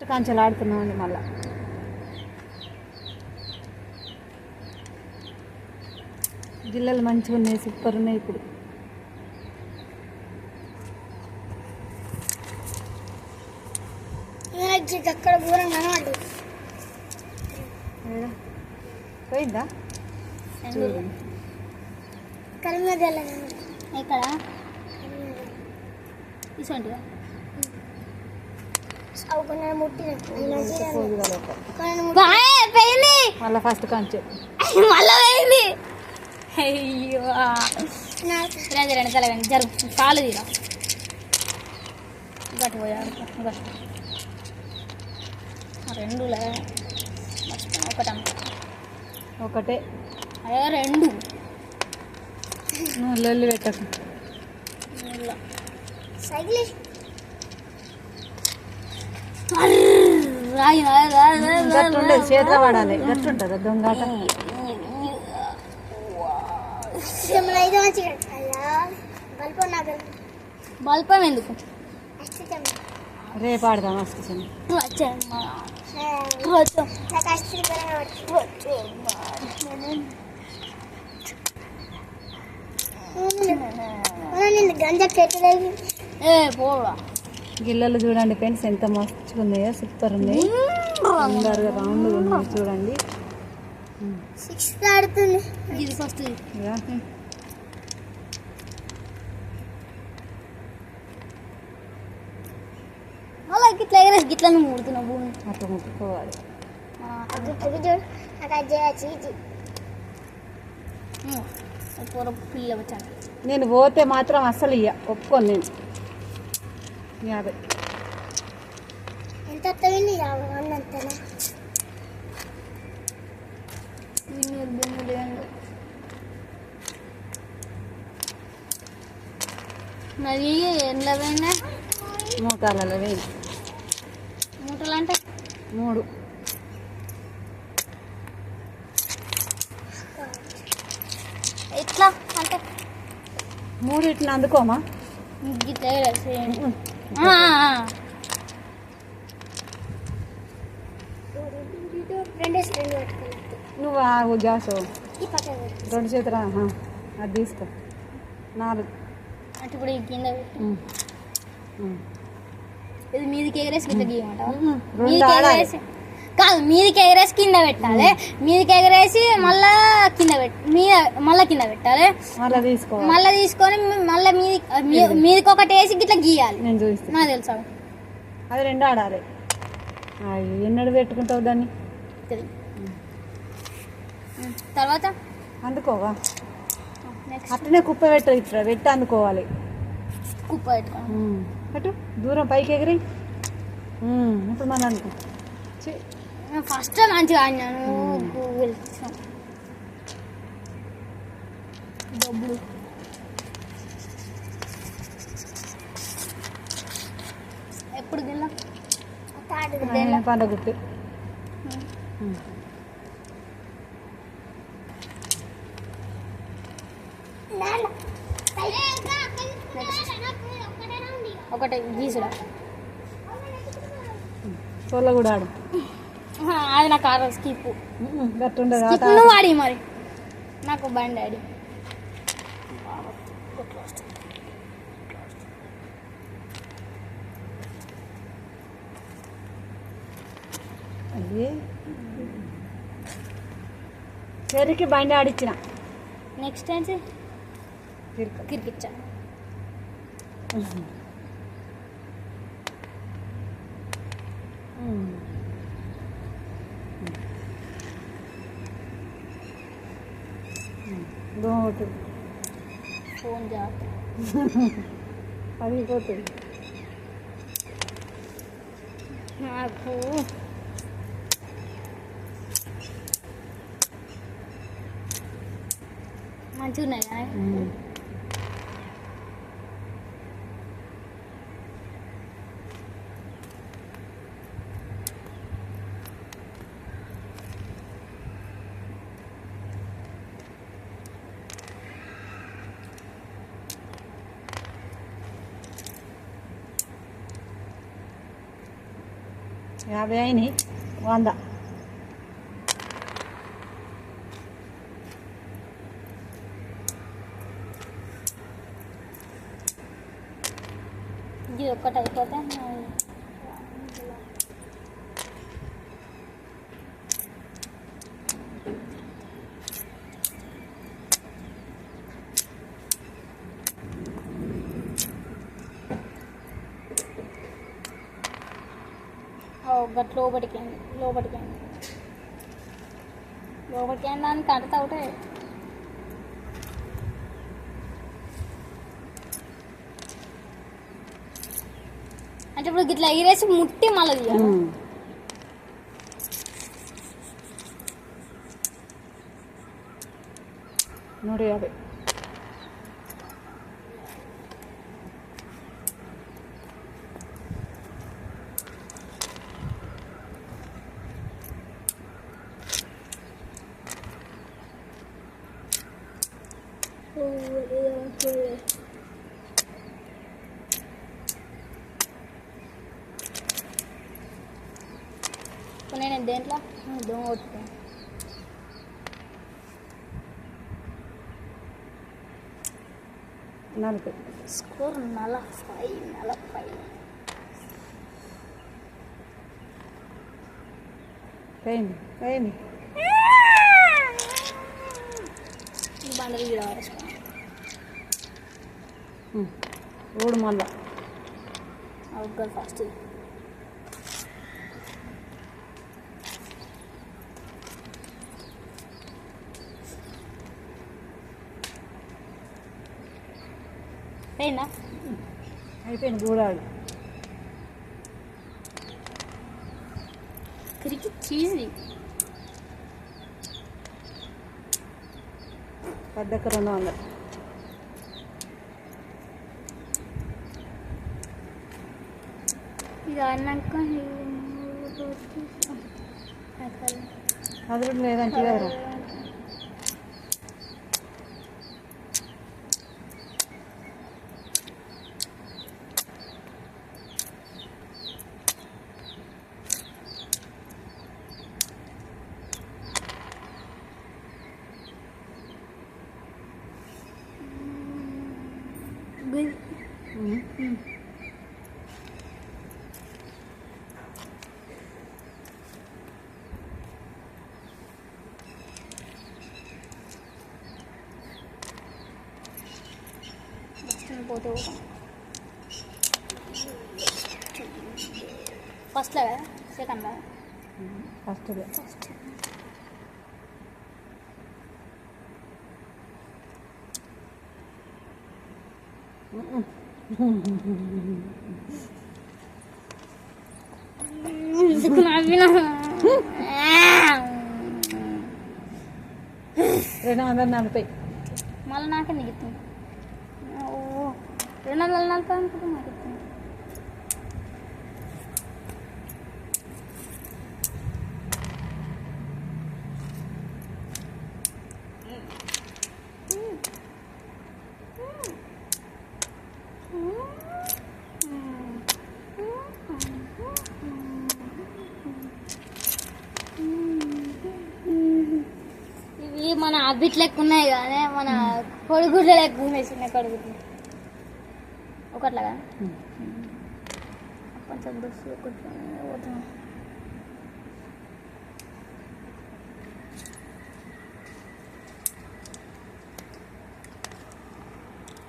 కంచెలు ఆడుతున్నామండి మళ్ళా. గిల్లలు మంచిగా ఉన్నాయి సూపర్ ఉన్నాయి ఇప్పుడు. అక్కడ దూరం కనబడ్డు పోయిందా కరీంనగర్ ఇక్కడ. తీసుకుంటా మళ్ళా ఫస్ట్ కంచె మళ్ళా పోయింది అయ్యో రాజు రెండు తల జరుగు కాలు తీరా గట్టు పోయాడు గట్టు రెండులే ఒకటమ్మ ఒకటే అదే రెండు నువ్వు లొల్లి పెట్టకు. సైకిల్ రాయి, రాయి, రాయి, రాయి, గట్టు ఉండేది చేతిలో పడాలి. గట్టు ఉంటుంది దొంగాట బల్పం ఎందుకు? రేపు ఆడదాం మస్తు చిన్న వచ్చామ్మా. నాకు అష్టం నేను గంజా పెట్టలేదు ఏ పోరా. గిల్లలు చూడండి ఫ్రెండ్స్ ఎంత మస్తుగా ఉన్నాయో సూపర్ ఉన్నాయి. అందరు రౌండ్ ఉన్నాయి చూడండి. ఇది ఫస్ట్ ఇక అలా గిట్ల ముడుతున్నావు భూమి. అట్లా ముట్టుకోవాలి. నేను పోతే మాత్రం అస్సలు ఇయ్య ఒప్పుకోను నేను. యాభై ఎంత వస్తుంది యాభై వంద అంతేనా మరి ఎండ్ల పోయినా మూటాలలో వేయి మూటలు అంటే మూడు. ఎట్లా? అంటే మూడు ఇట్లా అందుకోమా? గిట్ల నువ్వు ఆగు పెట్టు. రెండు చేతులు ఆహా, అది తీసుకో. నాలుగు. అంటే ఇప్పుడు కింద. ఇది మీదికి ఎగరేసి గీయమంటావా కాదు మీదికి ఎగరేసి కింద పెట్టాలి. మీదికి ఎగరేసి మళ్ళా కింద పెట్ మీద మళ్ళా కింద పెట్టాలి. మళ్ళీ తీసుకోవాలి. మళ్ళా తీసుకొని మళ్ళా మీది మీదికి ఒకటి వేసి గిట్ల గీయాలి. నేను చూపిస్తాను నాకు తెలుసా? అది రెండు ఆడాలి. ఎన్నడు పెట్టుకుంటావు దాన్ని. తర్వాత? అందుకోవా? అట్లనే కుప్ప పెట్టు ఇట్లా పెట్టి అందుకోవాలి. కుప్ప పెట్టుకోండి ఉమ్. పెట్టు దూరం పైకి ఎగిరి ఇప్పుడు మనం అనుకో ఫస్ట్ మంచిగా ఆడినాను. గూగుల్ డబ్బులు. ఎప్పుడు గిల్ల? పండగుట్టి. ఒకటి గీసుడా. చోళ్ళ కూడా ఆడు. అది నాకు ఆడ స్కిప్. స్కిప్ నువ్వు ఆడి మరి. నాకు బండి ఆడి. చెరికి బండి ఆడిచ్చిన. నెక్స్ట్ ఏంటి తిరుగు. కిరికిచ్చా ఉమ్. ఉమ్. దోమటి ఫోన్ జాగ్రత్త పగిలిపోతుంది నాకు మంచిగా ఉన్నాయి యాభై అయినాయి. వంద. ఇది ఒక్కటి అయిపోతే గట్ లోపలికి అండి లోపలికి అండి లోపలికి అండి దానికి కడతా ఒకటే అంటే ఇప్పుడు ఇట్లా ఎగిరేసి ముట్టి మళ్ళీ తీయాలి ఉమ్. నూట యాభై ఇప్పుడు నేను దేంట్లో దొంగ కొట్టుకో నలభై స్కోర్ నలభై నలభై పోయింది పోయింది ఊడు మళ్ళా. Out first. పోయిందా అయిపోయింది గూడాడు తిరిగి చీజీ పెద్దక్క రెండు వందలు ఇది అన్నాక అది. లేదంటే పోతే ఫస్ట్లో కదా సెకండ్ ఫస్ట్ రెండు వందల నలభై. మళ్ళీ నాకే ఓ రెండు వందల నలభై అనుకుంటే మిగుతుంది ఇవి మన అబ్బిట్ లెక్క ఉన్నాయి కానీ మన కొడుగుడ్ల లెక్క ఉన్నాయి చిన్న కొడుగుడ్లు ఒకట్లాగా. కొంచెం బస్సు కొంచెం పోతున్నాం